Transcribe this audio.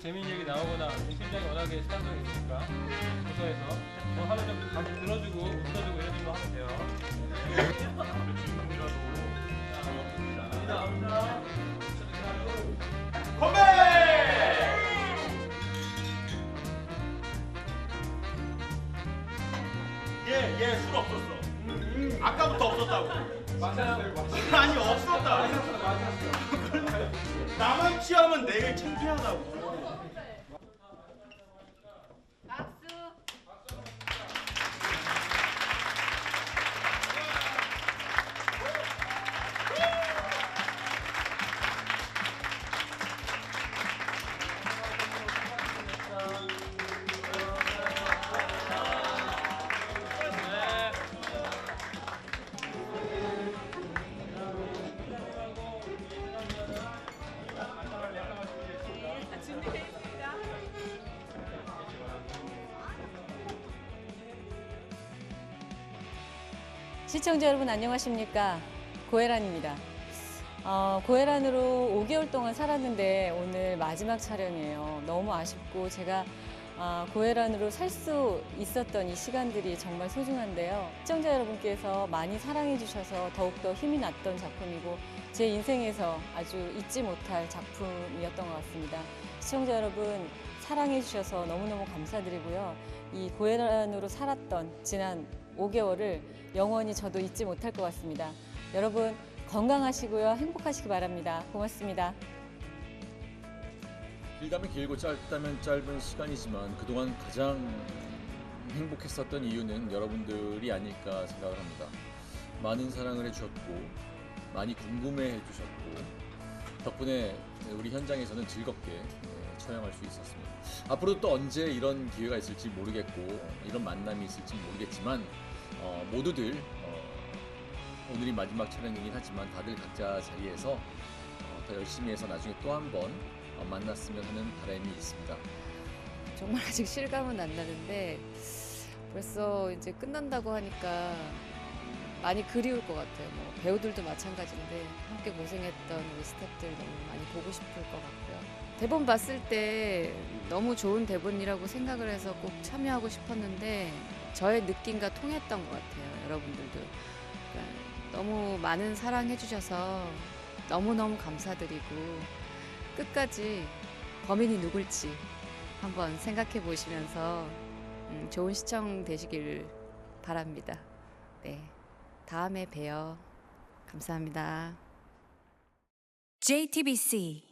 재미있는 얘기 나오거나 팀장이 워낙에 시간적이 있으니까 부서에서 뭐 하루 좀 같이 들어주고 웃어주고 이런 식으로 하면 돼요. 얘, 얘술 없었어. 아까부터 없었다고. 아니, 없었다. 나만 취하면 내일 창피하다고. 시청자 여러분 안녕하십니까 고혜란입니다. 어, 고혜란으로 5개월 동안 살았는데 오늘 마지막 촬영이에요. 너무 아쉽고 제가 아, 고혜란으로 살 수 있었던 이 시간들이 정말 소중한데요. 시청자 여러분께서 많이 사랑해 주셔서 더욱더 힘이 났던 작품이고 제 인생에서 아주 잊지 못할 작품이었던 것 같습니다. 시청자 여러분 사랑해 주셔서 너무너무 감사드리고요. 이 고혜란으로 살았던 지난 5개월을 영원히 저도 잊지 못할 것 같습니다. 여러분 건강하시고요. 행복하시기 바랍니다. 고맙습니다. 길다면 길고 짧다면 짧은 시간이지만 그동안 가장 행복했었던 이유는 여러분들이 아닐까 생각을 합니다. 많은 사랑을 해주셨고 많이 궁금해 해주셨고 덕분에 우리 현장에서는 즐겁게 예, 촬영할 수 있었습니다. 앞으로 또 언제 이런 기회가 있을지 모르겠고 이런 만남이 있을지 모르겠지만 어, 모두들 어, 오늘이 마지막 촬영이긴 하지만 다들 각자 자리에서 어, 더 열심히 해서 나중에 또 한 번 만났으면 하는 바람이 있습니다. 정말 아직 실감은 안 나는데 벌써 이제 끝난다고 하니까 많이 그리울 것 같아요. 뭐 배우들도 마찬가지인데 함께 고생했던 우리 스태프들 너무 많이 보고 싶을 것 같고요. 대본 봤을 때 너무 좋은 대본이라고 생각을 해서 꼭 참여하고 싶었는데 저의 느낌과 통했던 것 같아요. 여러분들도 그러니까 너무 많은 사랑해 주셔서 너무 너무 감사드리고 끝까지 범인이 누굴지 한번 생각해 보시면서 음, 좋은 시청 되시길 바랍니다. 네. 다음에 봬요. 감사합니다. JTBC